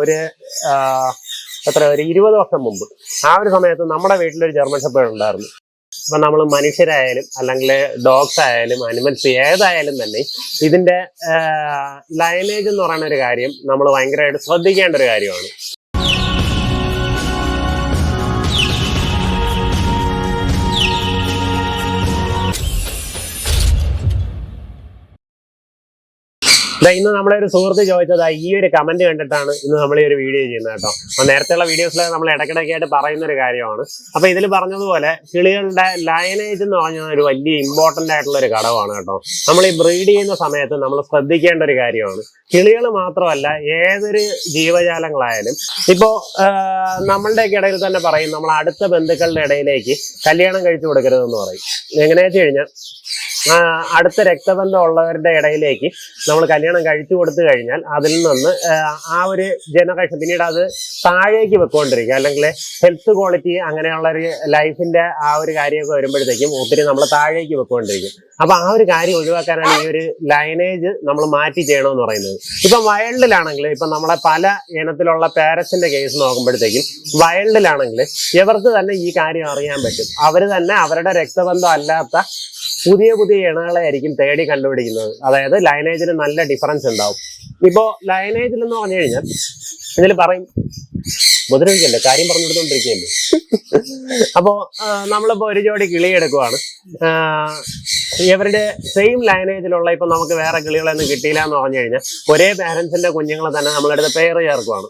ഒരു എത്ര ഒരു ഇരുപത് വർഷം മുമ്പ്. ആ ഒരു സമയത്ത് നമ്മുടെ വീട്ടിലൊരു ജർമ്മൻ ഷെപ്പേർഡ് ഉണ്ടായിരുന്നു. ഇപ്പം നമ്മൾ മനുഷ്യരായാലും അല്ലെങ്കിൽ ഡോഗ്സ് ആയാലും അനിമൽസ് ഏതായാലും തന്നെ ഇതിന്റെ ലൈനേജ് എന്ന് പറയുന്ന ഒരു കാര്യം നമ്മൾ ഭയങ്കരമായിട്ട് ശ്രദ്ധിക്കേണ്ട ഒരു കാര്യമാണ്. ഇന്ന് നമ്മളെ ഒരു സുഹൃത്ത് ചോദിച്ചത് ഈ ഒരു കമന്റ് കണ്ടിട്ടാണ് ഇന്ന് നമ്മൾ ഈ ഒരു വീഡിയോ ചെയ്യുന്നത് കേട്ടോ. അപ്പൊ നേരത്തെയുള്ള വീഡിയോസിൽ നമ്മൾ ഇടയ്ക്കിടയ്ക്കായിട്ട് പറയുന്ന ഒരു കാര്യമാണ്. അപ്പൊ ഇതിൽ പറഞ്ഞതുപോലെ കിളികളുടെ ലയനേജ് എന്ന് പറഞ്ഞാൽ ഒരു വലിയ ഇമ്പോർട്ടന്റ് ആയിട്ടുള്ള ഒരു ഘടകമാണ് കേട്ടോ. നമ്മൾ ഈ ബ്രീഡ് ചെയ്യുന്ന സമയത്ത് നമ്മൾ ശ്രദ്ധിക്കേണ്ട ഒരു കാര്യമാണ്. കിളികൾ മാത്രമല്ല ഏതൊരു ജീവജാലങ്ങളായാലും ഇപ്പോ നമ്മളുടെ ഇടയിൽ തന്നെ പറയും നമ്മൾ അടുത്ത ബന്ധുക്കളുടെ ഇടയിലേക്ക് കല്യാണം കഴിച്ചു കൊടുക്കരുതെന്ന് പറയും. എങ്ങനെയാ വെച്ച് കഴിഞ്ഞാൽ അടുത്ത രക്തബന്ധം ഉള്ളവരുടെ ഇടയിലേക്ക് നമ്മൾ കല്യാണം കഴിച്ചു കൊടുത്തു കഴിഞ്ഞാൽ അതിൽ നിന്ന് ആ, ഒരു ജനറേഷൻ പിന്നീട് അത് താഴേക്ക് വെക്കൊണ്ടിരിക്കുക അല്ലെങ്കിൽ ഹെൽത്ത് ക്വാളിറ്റി അങ്ങനെയുള്ള ഒരു ലൈഫിന്റെ ആ ഒരു കാര്യമൊക്കെ വരുമ്പോഴത്തേക്കും ഒത്തിരി നമ്മൾ താഴേക്ക് വെക്കൊണ്ടിരിക്കും. അപ്പൊ ആ ഒരു കാര്യം ഒഴിവാക്കാനാണ് ഈ ഒരു ലൈനേജ് നമ്മൾ മാറ്റി ചെയ്യണമെന്ന് പറയുന്നത്. ഇപ്പൊ വൈൽഡിലാണെങ്കിൽ ഇപ്പൊ നമ്മളെ പല ഇനത്തിലുള്ള പാരസിന്റെ കേസ് നോക്കുമ്പോഴത്തേക്കും വൈൽഡിലാണെങ്കിൽ ഇവർക്ക് തന്നെ ഈ കാര്യം അറിയാൻ പറ്റും. അവർ തന്നെ അവരുടെ രക്തബന്ധം അല്ലാത്ത പുതിയ പുതിയ ഇണകളെ ആയിരിക്കും തേടി കണ്ടുപിടിക്കുന്നത്. അതായത് ലൈനേജിന് നല്ല ഡിഫറൻസ് ഉണ്ടാവും. ഇപ്പോ ലൈനേജിൽ എന്ന് പറഞ്ഞു കഴിഞ്ഞാൽ ഇതിൽ പറയും ഉപദ്രവിക്കല്ലേ കാര്യം പറഞ്ഞു കൊടുത്തോണ്ടിരിക്കുകയല്ലേ അപ്പോ ആ, നമ്മളിപ്പോ ഒരു ജോഡി കിളി എടുക്കുവാണ്. ഇവരുടെ സെയിം ലൈനേജിലുള്ള ഇപ്പൊ നമുക്ക് വേറെ കിളികളൊന്നും കിട്ടിയില്ല എന്ന് പറഞ്ഞു കഴിഞ്ഞാൽ ഒരേ പേരൻസിന്റെ കുഞ്ഞുങ്ങളെ തന്നെ നമ്മളെടുത്ത് പേര് ചേർക്കുവാണ്.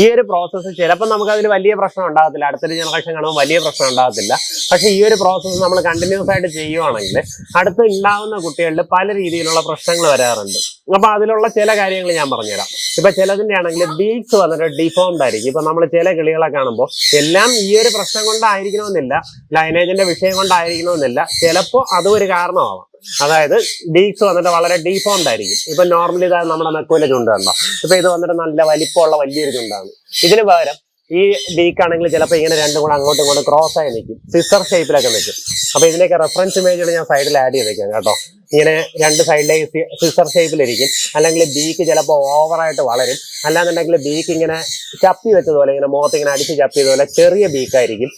ഈ ഒരു പ്രോസസ്സ് ചിലപ്പോൾ നമുക്ക് അതിൽ വലിയ പ്രശ്നം ഉണ്ടാകത്തില്ല. അടുത്തൊരു ജനറേഷൻ കാണുമ്പോൾ വലിയ പ്രശ്നം ഉണ്ടാകത്തില്ല. പക്ഷെ ഈ ഒരു പ്രോസസ്സ് നമ്മൾ കണ്ടിന്യൂസ് ആയിട്ട് ചെയ്യുവാണെങ്കിൽ അടുത്ത് ഉണ്ടാവുന്ന കുട്ടികളിൽ പല രീതിയിലുള്ള പ്രശ്നങ്ങൾ വരാറുണ്ട്. അപ്പൊ അതിലുള്ള ചില കാര്യങ്ങൾ ഞാൻ പറഞ്ഞുതരാം. ഇപ്പൊ ചിലതിന്റെ ആണെങ്കിൽ ബീക്സ് വന്നിട്ട് ഡിഫോംഡ് ആയിരിക്കും. ഇപ്പൊ നമ്മൾ ചില കിളികളെ കാണുമ്പോൾ എല്ലാം ഈ ഒരു പ്രശ്നം കൊണ്ടായിരിക്കണമെന്നില്ല ലൈനേജിന്റെ വിഷയം കൊണ്ടായിരിക്കണമെന്നില്ല. ചിലപ്പോൾ അതും ഒരു കാരണമാവാം. അതായത് ബീക്സ് വന്നിട്ട് വളരെ ഡീഫോംഡ് ആയിരിക്കും. ഇപ്പൊ നോർമലി ഇതാ നമ്മുടെ നെക്കൂല ചുണ്ടുണ്ടോ ഇപ്പൊ ഇത് വന്നിട്ട് നല്ല വലിപ്പമുള്ള വലിയൊരു ചുണ്ടാണ്. ഇതിന് പകരം ഈ ബീക്ക് ആണെങ്കിൽ ചിലപ്പോൾ ഇങ്ങനെ രണ്ടും കൂടെ അങ്ങോട്ടും ഇങ്ങോട്ടും ക്രോസ് ആയി നിൽക്കും. സിസർ ഷേപ്പിലൊക്കെ നിൽക്കും. അപ്പൊ ഇതിനൊക്കെ റെഫറൻസ് ഇമേജുകൾ ഞാൻ സൈഡിൽ ആഡ് ചെയ്തേക്കാം കേട്ടോ. ഇങ്ങനെ രണ്ട് സൈഡിലേക്ക് സിസർ ഷേപ്പിലിരിക്കും അല്ലെങ്കിൽ ബീക്ക് ചിലപ്പോൾ ഓവറായിട്ട് വളരും. അല്ലാന്നുണ്ടെങ്കിൽ ബീക്ക് ഇങ്ങനെ ചപ്പി വെച്ചതുപോലെ ഇങ്ങനെ മുഖത്ത് ഇങ്ങനെ അടിച്ച് ചപ്പിയതുപോലെ ചെറിയ ബീക്കായിരിക്കും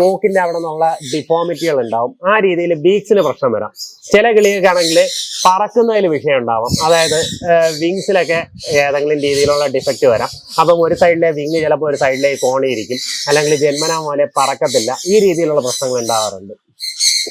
മൂക്കിന്റെ അവിടെ നിന്നുള്ള ഡിഫോമിറ്റികൾ ഉണ്ടാവും. ആ രീതിയിൽ ബീക്സിന് പ്രശ്നം വരാം. ചില കിളികൾക്കാണെങ്കിൽ പറക്കുന്നതിൽ വിഷയം ഉണ്ടാവും. അതായത് വിങ്സിലൊക്കെ ഏതെങ്കിലും രീതിയിലുള്ള ഡിഫക്റ്റ് വരാം. അപ്പം ഒരു സൈഡിലെ വിങ് ചിലപ്പോൾ ഒരു സൈഡിലേക്ക് കോണിയിരിക്കും അല്ലെങ്കിൽ ജന്മനാ പോലെ പറക്കത്തില്ല. ഈ രീതിയിലുള്ള പ്രശ്നങ്ങൾ ഉണ്ടാവാറുണ്ട്.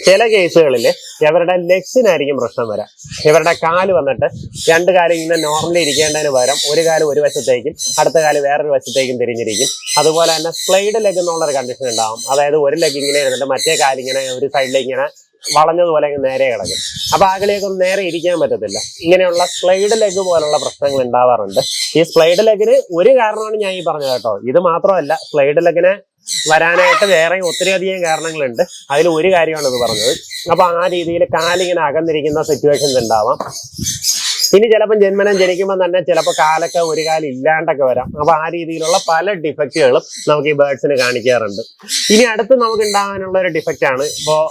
ചില കേസുകളിൽ ഇവരുടെ ലെഗ്സിനായിരിക്കും പ്രശ്നം വരാം. ഇവരുടെ കാൽ വന്നിട്ട് രണ്ട് കാലം ഇങ്ങനെ നോർമലി ഇരിക്കേണ്ടതിന് പകരം ഒരു കാലം ഒരു വശത്തേക്കും അടുത്ത കാൽ വേറൊരു വശത്തേക്കും തിരിഞ്ഞിരിക്കും. അതുപോലെ തന്നെ സ്പ്ലൈഡ് ലെഗ് എന്നുള്ളൊരു കണ്ടീഷൻ ഉണ്ടാവും. അതായത് ഒരു ലെഗ് ഇങ്ങനെ ഇരുന്നിട്ട് മറ്റേ കാലിങ്ങനെ ഒരു സൈഡിലേക്ക് ഇങ്ങനെ വളഞ്ഞതുപോലെ നേരെ കിടക്കും. അപ്പൊ ആ ഒന്നും നേരെ ഇരിക്കാൻ പറ്റത്തില്ല. ഇങ്ങനെയുള്ള സ്ലൈഡ് ലെഗ് പോലുള്ള പ്രശ്നങ്ങൾ ഉണ്ടാവാറുണ്ട്. ഈ സ്ലൈഡ് ലെഗിന് ഒരു കാരണമാണ് ഞാൻ ഈ പറഞ്ഞത് കേട്ടോ. ഇത് മാത്രമല്ല സ്ലൈഡ് ലെഗിന് വരാനായിട്ട് വേറെ ഒത്തിരി അധികം കാരണങ്ങളുണ്ട്. അതിൽ ഒരു കാര്യമാണ് ഇത് പറഞ്ഞത്. അപ്പൊ ആ രീതിയിൽ കാലിങ്ങനെ അകന്നിരിക്കുന്ന സിറ്റുവേഷൻസ് ഉണ്ടാവാം. ഇനി ചിലപ്പോൾ ജന്മനം ജനിക്കുമ്പോൾ തന്നെ ചിലപ്പോൾ കാലൊക്കെ ഒരു കാലം ഇല്ലാണ്ടൊക്കെ വരാം. അപ്പോൾ ആ രീതിയിലുള്ള പല ഡിഫക്റ്റുകളും നമുക്ക് ഈ ബേർഡ്സിന് കാണിക്കാറുണ്ട്. ഇനി അടുത്ത് നമുക്ക് ഉണ്ടാകാനുള്ള ഒരു ഡിഫക്റ്റ് ആണ്. ഇപ്പോൾ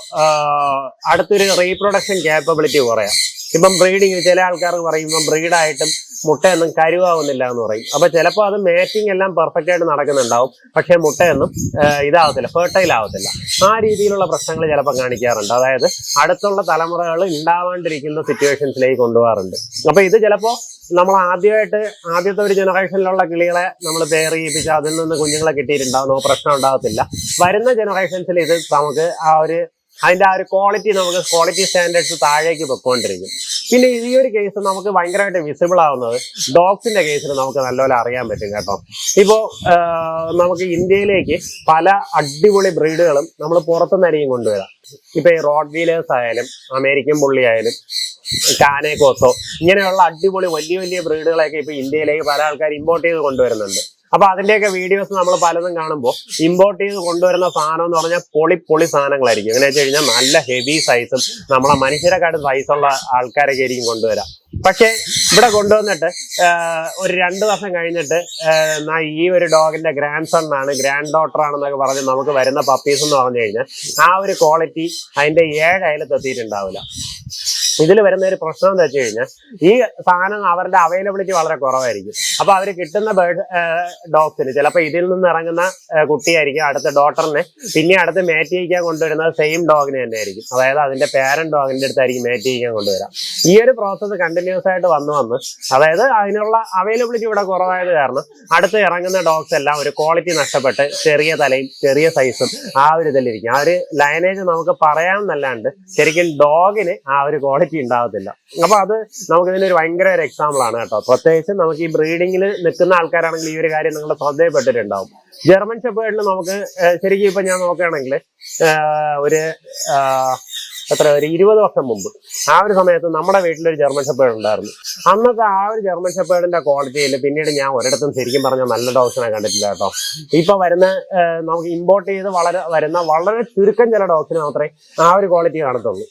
അടുത്തൊരു റീപ്രൊഡക്ഷൻ കേപ്പബിലിറ്റി കുറയാം. ഇപ്പം ബ്രീഡിങ് ചില ആൾക്കാർക്ക് പറയുമ്പോൾ ബ്രീഡായിട്ടും മുട്ടയൊന്നും കരുവാകുന്നില്ല എന്ന് പറയും. അപ്പൊ ചിലപ്പോൾ അത് മാറ്റിംഗ് എല്ലാം പെർഫെക്റ്റ് ആയിട്ട് നടക്കുന്നുണ്ടാവും. പക്ഷെ മുട്ടയൊന്നും ഇതാവത്തില്ല ഫെർട്ടൈൽ ആവത്തില്ല. ആ രീതിയിലുള്ള പ്രശ്നങ്ങൾ ചിലപ്പോൾ കാണിക്കാറുണ്ട്. അതായത് അടുത്തുള്ള തലമുറകൾ ഉണ്ടാവാണ്ടിരിക്കുന്ന സിറ്റുവേഷൻസിലേക്ക് കൊണ്ടുപോകാറുണ്ട്. അപ്പൊ ഇത് ചിലപ്പോൾ നമ്മൾ ആദ്യമായിട്ട് ആദ്യത്തെ ഒരു ജനറേഷനിലുള്ള കിളികളെ നമ്മൾ പേർ ചെയ്യിപ്പിച്ച് അതിൽ നിന്ന് കുഞ്ഞുങ്ങളെ കിട്ടിയിട്ടുണ്ടാവുന്ന പ്രശ്നം ഉണ്ടാകത്തില്ല വരുന്ന ജനറേഷൻസിൽ ഇത് നമുക്ക് ആ ഒരു അതിന്റെ ആ ഒരു ക്വാളിറ്റി നമുക്ക് ക്വാളിറ്റി സ്റ്റാൻഡേർഡ്സ് താഴേക്ക് പൊയ്ക്കൊണ്ടിരിക്കും. പിന്നെ ഈ ഒരു കേസ് നമുക്ക് ഭയങ്കരമായിട്ട് വിസിബിൾ ആവുന്നത് ഡോഗ്സിന്റെ കേസിൽ നമുക്ക് നല്ലപോലെ അറിയാൻ പറ്റും കേട്ടോ. ഇപ്പോ നമുക്ക് ഇന്ത്യയിലേക്ക് പല അടിപൊളി ബ്രീഡുകളും നമ്മൾ പുറത്തുനിന്നായിരിക്കും കൊണ്ടുവരാം. ഇപ്പൊ ഈ റോഡ് വീലേഴ്സ് ആയാലും അമേരിക്കൻ പുള്ളി ആയാലും കാനേക്കോസോ ഇങ്ങനെയുള്ള അടിപൊളി വലിയ വലിയ ബ്രീഡുകളൊക്കെ ഇപ്പൊ ഇന്ത്യയിലേക്ക് പല ആൾക്കാർ ഇമ്പോർട്ട് ചെയ്ത് കൊണ്ടുവരുന്നുണ്ട്. അപ്പൊ അതിന്റെയൊക്കെ വീഡിയോസ് നമ്മൾ പലതും കാണുമ്പോൾ ഇമ്പോർട്ട് ചെയ്ത് കൊണ്ടുവരുന്ന സാധനം എന്ന് പറഞ്ഞാൽ പൊളി പൊളി സാധനങ്ങളായിരിക്കും. എങ്ങനെ വെച്ച് കഴിഞ്ഞാൽ നല്ല ഹെവി സൈസും നമ്മളെ മനുഷ്യരെക്കാട്ടും സൈസുള്ള ആൾക്കാരൊക്കെ ആയിരിക്കും കൊണ്ടുവരാം. പക്ഷേ ഇവിടെ കൊണ്ടുവന്നിട്ട് ഒരു രണ്ട് വർഷം കഴിഞ്ഞിട്ട് ഈ ഒരു ഡോഗിന്റെ ഗ്രാൻഡ് സൺ ആണ് ഗ്രാൻഡ് ഡോട്ടർ ആണെന്നൊക്കെ പറഞ്ഞ് നമുക്ക് വരുന്ന പപ്പീസ് എന്ന് പറഞ്ഞു കഴിഞ്ഞാൽ ആ ഒരു ക്വാളിറ്റി അതിന്റെ ഏഴ് അയലത്ത് എത്തിയിട്ടുണ്ടാവില്ല. ഇതിൽ വരുന്ന ഒരു പ്രശ്നം എന്ന് വെച്ച് കഴിഞ്ഞാൽ ഈ സാധനം അവരുടെ അവൈലബിലിറ്റി വളരെ കുറവായിരിക്കും. അപ്പൊ അവർ കിട്ടുന്ന ബേർഡ് ഡോഗ്സിന് ചിലപ്പോൾ ഇതിൽ നിന്ന് ഇറങ്ങുന്ന കുട്ടിയായിരിക്കും അടുത്ത ഡോട്ടറിനെ പിന്നെ അടുത്ത് മേറ്റ് ചെയ്യിക്കാൻ കൊണ്ടുവരുന്നത് സെയിം ഡോഗിനെ തന്നെ ആയിരിക്കും. അതായത് അതിന്റെ പേരന്റ് ഡോഗിന്റെ അടുത്തായിരിക്കും മേറ്റ് ചെയ്യിക്കാൻ കൊണ്ടുവരാം. ഈ ഒരു പ്രോസസ്സ് കണ്ടിന്യൂസ് ആയിട്ട് വന്നു വന്ന് അതായത് അതിനുള്ള അവൈലബിലിറ്റി ഇവിടെ കുറവായത് കാരണം അടുത്ത് ഇറങ്ങുന്ന ഡോഗ്സ് എല്ലാം ഒരു ക്വാളിറ്റി നഷ്ടപ്പെട്ട് ചെറിയ തലയും ചെറിയ സൈസും ആ ഒരു ഇതിലിരിക്കും. ആ ഒരു ലൈനേജ് നമുക്ക് പറയാമെന്നല്ലാണ്ട് ശരിക്കും ഡോഗിന് ആ ഒരു ക്വാളിറ്റി ഉണ്ടാവത്തില്ല. അപ്പൊ അത് നമുക്ക് ഇതിനൊരു ഭയങ്കര ഒരു എക്സാമ്പിൾ ആണ് കേട്ടോ. പ്രത്യേകിച്ച് നമുക്ക് ഈ ബ്രീഡിങ്ങിൽ നിൽക്കുന്ന ആൾക്കാരാണെങ്കിൽ ഈ ഒരു കാര്യം നിങ്ങൾ ശ്രദ്ധയപ്പെട്ടിട്ടുണ്ടാവും ജർമ്മൻ ഷെപ്പേഡിൽ നമുക്ക് ശരിക്കും ഇപ്പൊ ഞാൻ നോക്കുകയാണെങ്കിൽ ഒരു എത്ര ഒരു ഇരുപത് വർഷം മുമ്പ് ആ ഒരു സമയത്ത് നമ്മുടെ വീട്ടിലൊരു ജർമ്മൻ ഷെപ്പേഡ് ഉണ്ടായിരുന്നു. അന്നത്തെ ആ ഒരു ജർമ്മൻ ഷെപ്പേഡിന്റെ ക്വാളിറ്റിയിൽ പിന്നീട് ഞാൻ ഒരിടത്തും ശരിക്കും പറഞ്ഞാൽ നല്ല ഡോഗ്സിനെ കണ്ടിട്ടില്ല കേട്ടോ. ഇപ്പൊ വരുന്ന നമുക്ക് ഇമ്പോർട്ട് ചെയ്ത് വളരെ വരുന്ന വളരെ ചുരുക്കം ചില ഡോഗ്സിന് മാത്രമേ ആ ഒരു ക്വാളിറ്റി കാണത്തുള്ളൂ.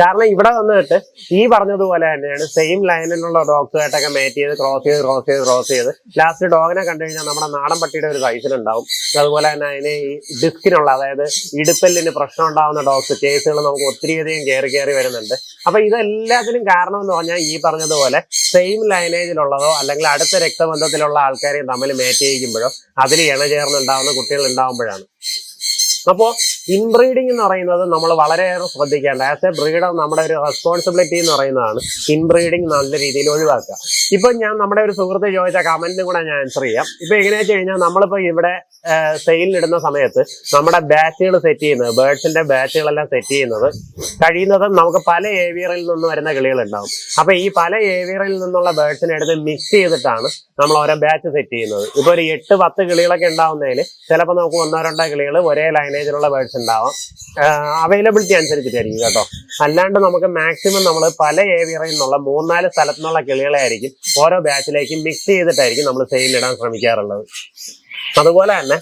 കാരണം ഇവിടെ വന്നിട്ട് ഈ പറഞ്ഞതുപോലെ തന്നെയാണ് സെയിം ലൈനിലുള്ള ഡോഗ്സുമായിട്ടൊക്കെ മേറ്റ് ചെയ്ത് ക്രോസ് ചെയ്ത് ക്രോസ് ചെയ്ത് ക്രോസ് ചെയ്ത്. ലാസ്റ്റ് ഡോഗിനെ കണ്ടു കഴിഞ്ഞാൽ നമ്മുടെ നാടൻ പട്ടിയുടെ ഒരു സൈസിൽ സൈസിലുണ്ടാവും അതുപോലെ തന്നെ അതിന് ഈ ഡിസ്കിനുള്ള അതായത് ഇടുപ്പല്ലിന് പ്രശ്നം ഉണ്ടാകുന്ന ഡോഗ്സ് കേസുകൾ നമുക്ക് ഒത്തിരിയധികം കയറി കയറി വരുന്നുണ്ട്. അപ്പൊ ഇതെല്ലാത്തിനും കാരണം എന്ന് പറഞ്ഞാൽ ഈ പറഞ്ഞതുപോലെ സെയിം ലൈനേജിലുള്ളതോ അല്ലെങ്കിൽ അടുത്ത രക്തബന്ധത്തിലുള്ള ആൾക്കാരെയും തമ്മിൽ മേറ്റ് ചെയ്യിക്കുമ്പോഴോ അതിൽ ഇണ ചേർന്നുണ്ടാവുന്ന കുട്ടികൾ ഉണ്ടാവുമ്പോഴാണ്. അപ്പോൾ ഇൻബ്രീഡിംഗ് എന്ന് പറയുന്നത് നമ്മൾ വളരെയേറെ ശ്രദ്ധിക്കേണ്ട. ആസ് എ ബ്രീഡർ നമ്മുടെ ഒരു റെസ്പോൺസിബിലിറ്റി എന്ന് പറയുന്നതാണ് ഇൻബ്രീഡിംഗ് നല്ല രീതിയിൽ ഒഴിവാക്കുക. ഇപ്പൊ ഞാൻ നമ്മുടെ ഒരു സുഹൃത്ത് ചോദിച്ച കമന്റിനും കൂടെ ഞാൻ ആൻസർ ചെയ്യാം. ഇപ്പൊ എങ്ങനെയാ വെച്ച് കഴിഞ്ഞാൽ നമ്മളിപ്പോ ഇവിടെ സെയിലിനിടുന്ന സമയത്ത് നമ്മുടെ ബാച്ചുകൾ സെറ്റ് ചെയ്യുന്നത് ബേർഡ്സിന്റെ ബാച്ചുകളെല്ലാം സെറ്റ് ചെയ്യുന്നത് കഴിയുന്നത് നമുക്ക് പല ഏവിയറിൽ നിന്ന് വരുന്ന കിളികൾ ഉണ്ടാവും അപ്പൊ ഈ പല ഏവിയറിൽ നിന്നുള്ള ബേർഡ്സിനെ എടുത്ത് മിക്സ് ചെയ്തിട്ടാണ് നമ്മൾ ഓരോ ബാച്ച് സെറ്റ് ചെയ്യുന്നത്. ഇപ്പൊ ഒരു എട്ട് പത്ത് കിളികളൊക്കെ ഉണ്ടാവുന്നതിൽ ചിലപ്പോൾ നമുക്ക് ഒന്നോ രണ്ടോ കിളികൾ ഒരേ ലൈനേജിലുള്ള ബേഡ്സ് ഉണ്ടാവാം. അവൈലബിലിറ്റി അനുസരിച്ചിട്ടായിരിക്കും കേട്ടോ. അല്ലാണ്ട് നമുക്ക് മാക്സിമം നമ്മൾ പല ഏവിയറിൽ നിന്നുള്ള മൂന്നാൽ സ്ഥലത്തു നിന്നുള്ള കിളികളായിരിക്കും ഓരോ ബാച്ചിലേക്കും മിക്സ് ചെയ്തിട്ടായിരിക്കും നമ്മൾ സെയിലിടാൻ ശ്രമിക്കാറുള്ളത്. അതുപോലെ തന്നെ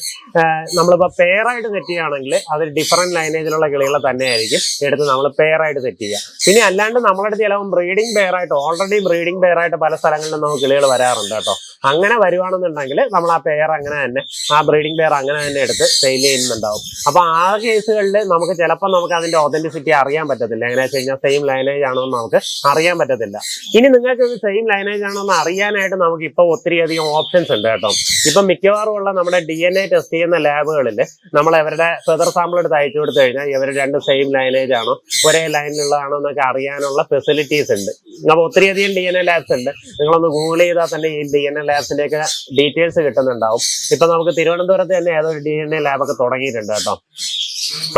നമ്മളിപ്പോൾ പെയറായിട്ട് സെറ്റ് ചെയ്യുകയാണെങ്കിൽ അത് ഡിഫറെന്റ് ലൈനേജിലുള്ള കിളികളെ തന്നെ ആയിരിക്കും എടുത്ത് നമ്മൾ പെയറായിട്ട് സെറ്റ് ചെയ്യുക. പിന്നെ അല്ലാണ്ട് നമ്മുടെ ചിലവും ബ്രീഡിംഗ് പെയറായിട്ട് ഓൾറെഡി ബ്രീഡിംഗ് പെയറായിട്ട് പല സ്ഥലങ്ങളിലും നമുക്ക് കിളികൾ വരാറുണ്ട് കേട്ടോ. അങ്ങനെ വരുവാണെന്നുണ്ടെങ്കിൽ നമ്മൾ ആ പെയർ അങ്ങനെ തന്നെ ആ ബ്രീഡിംഗ് പെയർ അങ്ങനെ തന്നെ എടുത്ത് സെയിൽ ചെയ്യുന്നുണ്ടാവും. അപ്പൊ ആ കേസുകളിൽ നമുക്ക് ചിലപ്പോൾ നമുക്ക് അതിന്റെ ഒതന്റിസിറ്റി അറിയാൻ പറ്റത്തില്ല. എങ്ങനെ വെച്ച് കഴിഞ്ഞാൽ സെയിം ലൈനേജ് ആണോ എന്ന് നമുക്ക് അറിയാൻ പറ്റത്തില്ല. ഇനി നിങ്ങൾക്ക് ഇത് സെയിം ലൈനേജ് ആണോ എന്ന് അറിയാനായിട്ട് നമുക്ക് ഇപ്പൊ ഒത്തിരി അധികം ഓപ്ഷൻസ് ഉണ്ട് കേട്ടോ. ഇപ്പൊ മിക്കവാറും ഉള്ള നമ്മുടെ ഡി എൻ എ ടെസ്റ്റ് ചെയ്യുന്ന ലാബുകളിൽ നമ്മൾ ഇവരുടെ ഫെദർ സാമ്പിൾ എടുത്ത് അയച്ചു കൊടുത്തു കഴിഞ്ഞാൽ ഇവർ രണ്ടും സെയിം ലൈനേജ് ആണോ ഒരേ ലൈനിലുള്ളതാണോ എന്നൊക്കെ അറിയാനുള്ള ഫെസിലിറ്റീസ് ഉണ്ട്. അപ്പോൾ ഒത്തിരിയധികം ഡി എൻ എ ലാബ്സ് ഉണ്ട്. നിങ്ങളൊന്ന് ഗൂഗിൾ ചെയ്താൽ തന്നെ ഈ ഡി എൻ എ ലാബ്സിന്റെ ഒക്കെ ഡീറ്റെയിൽസ് കിട്ടുന്നുണ്ടാവും. ഇപ്പൊ നമുക്ക് തിരുവനന്തപുരത്ത് തന്നെ ഏതോ ഡി എൻ എ ലാബൊക്കെ തുടങ്ങിയിട്ടുണ്ട് കേട്ടോ.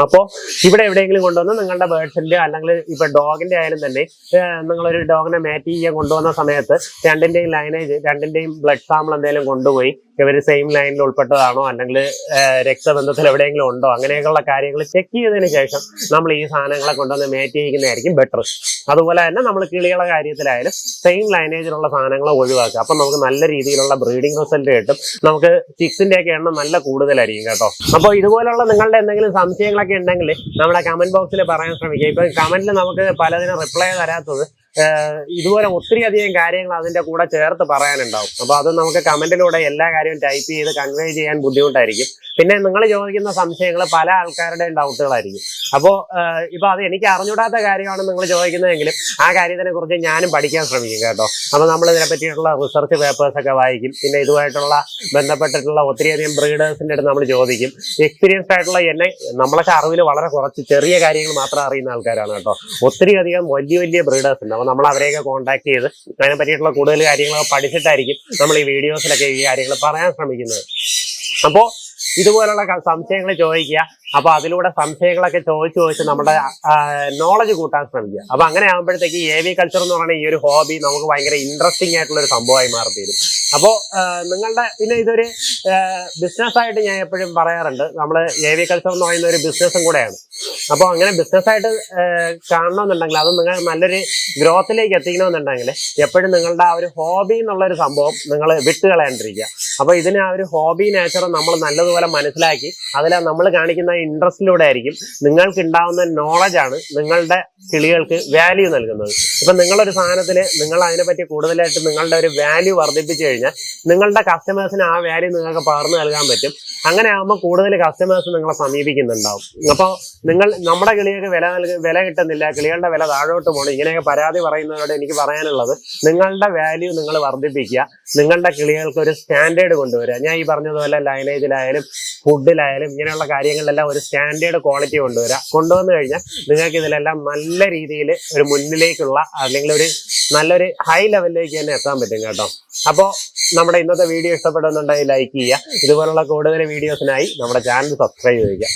അപ്പോ ഇവിടെ എവിടെയെങ്കിലും കൊണ്ടുവന്ന് നിങ്ങളുടെ ബേർഡ്സിന്റെ അല്ലെങ്കിൽ ഇപ്പൊ ഡോഗിന്റെ ആയാലും തന്നെ നിങ്ങളൊരു ഡോഗിനെ മാറ്റ് ചെയ്യാൻ കൊണ്ടുവന്ന സമയത്ത് രണ്ടിന്റെയും ലൈനേജ് രണ്ടിന്റെയും ബ്ലഡ് സാമ്പിൾ എന്തെങ്കിലും കൊണ്ടുപോയി ഇവർ സെയിം ലൈനിൽ ഉൾപ്പെട്ടതാണോ? അല്ലെങ്കിൽ രക്തബന്ധത്തിൽ എവിടെയെങ്കിലും ഉണ്ടോ? അങ്ങനെയൊക്കെയുള്ള കാര്യങ്ങൾ ചെക്ക് ചെയ്തതിന് ശേഷം നമ്മൾ ഈ സാധനങ്ങളെ കൊണ്ടുവന്ന് മേറ്റ് ചെയ്യിക്കുന്നതായിരിക്കും ബെറ്റർ അതുപോലെ തന്നെ നമ്മൾ കിളികളെ കാര്യത്തിലായാലും സെയിം ലൈനേജിലുള്ള സാധനങ്ങൾ ഒഴിവാക്കുക. അപ്പം നമുക്ക് നല്ല രീതിയിലുള്ള ബ്രീഡിംഗ് റിസൾട്ട് കിട്ടും. നമുക്ക് ചിക്സിന്റെ ഒക്കെ എണ്ണം നല്ല കൂടുതലായിരിക്കും കേട്ടോ. അപ്പോൾ ഇതുപോലുള്ള നിങ്ങളുടെ എന്തെങ്കിലും സംശയങ്ങളൊക്കെ ഉണ്ടെങ്കിൽ നമ്മുടെ കമന്റ് ബോക്സിൽ പറയാൻ ശ്രമിക്കുക. ഇപ്പം കമന്റിൽ നമുക്ക് പലതിനും റിപ്ലൈ തരാത്തത് ഇതുപോലെ ഒത്തിരി അധികം കാര്യങ്ങൾ അതിന്റെ കൂടെ ചേർത്ത് പറയാനുണ്ടാവും. അപ്പൊ അത് നമുക്ക് കമന്റിലൂടെ എല്ലാ കാര്യവും ടൈപ്പ് ചെയ്ത് കൺവേ ചെയ്യാൻ ബുദ്ധിമുട്ടായിരിക്കും. പിന്നെ നിങ്ങൾ ചോദിക്കുന്ന സംശയങ്ങൾ പല ആൾക്കാരുടെയും ഡൗട്ടുകളായിരിക്കും അപ്പോൾ ഇപ്പൊ അത് എനിക്ക് അറിഞ്ഞൂടാത്ത കാര്യമാണ് നിങ്ങൾ ചോദിക്കുന്നതെങ്കിലും ആ കാര്യത്തിനെ കുറിച്ച് ഞാനും പഠിക്കാൻ ശ്രമിക്കും കേട്ടോ. അപ്പൊ നമ്മൾ ഇതിനെ പറ്റിയിട്ടുള്ള റിസർച്ച് പേപ്പേഴ്സ് ഒക്കെ വായിക്കും. പിന്നെ ഇതുമായിട്ടുള്ള ബന്ധപ്പെട്ടിട്ടുള്ള ഒത്തിരിയധികം ബ്രീഡേഴ്സിന്റെ അടുത്ത് നമ്മൾ ചോദിക്കും. എക്സ്പീരിയൻസ്ഡ് ആയിട്ടുള്ള എന്നെ നമ്മളൊക്കെ അറിവിൽ വളരെ കുറച്ച് ചെറിയ കാര്യങ്ങൾ മാത്രം അറിയുന്ന ആൾക്കാരാണ് കേട്ടോ. ഒത്തിരി അധികം വലിയ വലിയ ബ്രീഡേഴ്സ് ഉണ്ട്. അപ്പോൾ നമ്മൾ അവരെയൊക്കെ കോൺടാക്ട് ചെയ്ത് അതിനെ പറ്റിയിട്ടുള്ള കൂടുതൽ കാര്യങ്ങളൊക്കെ പഠിച്ചിട്ടായിരിക്കും നമ്മൾ ഈ വീഡിയോസിലൊക്കെ ഈ കാര്യങ്ങൾ പറയാൻ ശ്രമിക്കുന്നത്. അപ്പോൾ ഇതുപോലുള്ള സംശയങ്ങൾ ചോദിക്കുക. അപ്പൊ അതിലൂടെ സംശയങ്ങളൊക്കെ ചോദിച്ചു ചോദിച്ച് നമ്മുടെ നോളജ് കൂട്ടാൻ ശ്രമിക്കുക. അപ്പൊ അങ്ങനെ ആകുമ്പോഴത്തേക്ക് എ വി കൾച്ചർ എന്ന് പറയുന്ന ഈ ഒരു ഹോബി നമുക്ക് ഭയങ്കര ഇൻട്രസ്റ്റിംഗ് ആയിട്ടുള്ള ഒരു സംഭവമായി മാറി തീരും അപ്പോൾ നിങ്ങളുടെ പിന്നെ ഇതൊരു ബിസിനസ് ആയിട്ട് ഞാൻ എപ്പോഴും പറയാറുണ്ട്. നമ്മൾ എ വി കൾച്ചർ എന്ന് പറയുന്ന ഒരു ബിസിനസ്സും കൂടെയാണ്. അപ്പോൾ അങ്ങനെ ബിസിനസ് ആയിട്ട് കാണണമെന്നുണ്ടെങ്കിൽ അത് നിങ്ങൾ നല്ലൊരു ഗ്രോത്തിലേക്ക് എത്തിക്കണമെന്നുണ്ടെങ്കിൽ എപ്പോഴും നിങ്ങളുടെ ആ ഒരു ഹോബി എന്നുള്ള ഒരു സംഭവം നിങ്ങൾ വിട്ടുകളയാണ്ടിരിക്കുക. അപ്പോൾ ഇതിന് ആ ഒരു ഹോബി നേച്ചർ നമ്മൾ നല്ലതുപോലെ മനസ്സിലാക്കി അതിൽ നമ്മൾ കാണിക്കുന്ന ഇൻട്രസ്റ്റിലൂടെ ആയിരിക്കും നിങ്ങൾക്ക് ഉണ്ടാവുന്ന നോളജാണ് നിങ്ങളുടെ കിളികൾക്ക് വാല്യൂ നൽകുന്നത്. ഇപ്പം നിങ്ങളൊരു സാധനത്തിൽ നിങ്ങൾ അതിനെപ്പറ്റി കൂടുതലായിട്ട് നിങ്ങളുടെ ഒരു വാല്യൂ വർദ്ധിപ്പിച്ചു കഴിഞ്ഞാൽ നിങ്ങളുടെ കസ്റ്റമേഴ്സിന് ആ വാല്യൂ നിങ്ങൾക്ക് പകർന്നു നൽകാൻ പറ്റും. അങ്ങനെ ആകുമ്പോൾ കൂടുതൽ കസ്റ്റമേഴ്സ് നിങ്ങളെ സമീപിക്കുന്നുണ്ടാവും. അപ്പോൾ നിങ്ങൾ നമ്മുടെ കിളികൾക്ക് വില നൽകി വില കിട്ടുന്നില്ല കിളികളുടെ വില താഴോട്ട് പോകണം ഇങ്ങനെയൊക്കെ പരാതി പറയുന്നവരോട് എനിക്ക് പറയാനുള്ളത് നിങ്ങളുടെ വാല്യൂ നിങ്ങൾ വർദ്ധിപ്പിക്കുക നിങ്ങളുടെ കിളികൾക്ക് ഒരു സ്റ്റാൻഡേർഡ് കൊണ്ടുവരിക. ഞാൻ ഈ പറഞ്ഞതുപോലെ ലൈനേജിലായാലും ഫുഡിലായാലും ഇങ്ങനെയുള്ള കാര്യങ്ങളിലെല്ലാം ഒരു സ്റ്റാൻഡേർഡ് ക്വാളിറ്റി കൊണ്ടുവരാം. കൊണ്ടുവന്നു കഴിഞ്ഞാൽ നിങ്ങൾക്ക് ഇതിലെല്ലാം നല്ല രീതിയിൽ ഒരു മുന്നിലേക്കുള്ള അല്ലെങ്കിൽ ഒരു നല്ലൊരു ഹൈ ലെവലിലേക്ക് തന്നെ എത്താൻ പറ്റും കേട്ടോ. അപ്പോൾ നമ്മുടെ ഇന്നത്തെ വീഡിയോ ഇഷ്ടപ്പെടുന്നുണ്ടെങ്കിൽ ലൈക്ക് ചെയ്യുക. ഇതുപോലുള്ള കൂടുതൽ വീഡിയോസിനായി നമ്മുടെ ചാനൽ സബ്സ്ക്രൈബ് ചെയ്യുക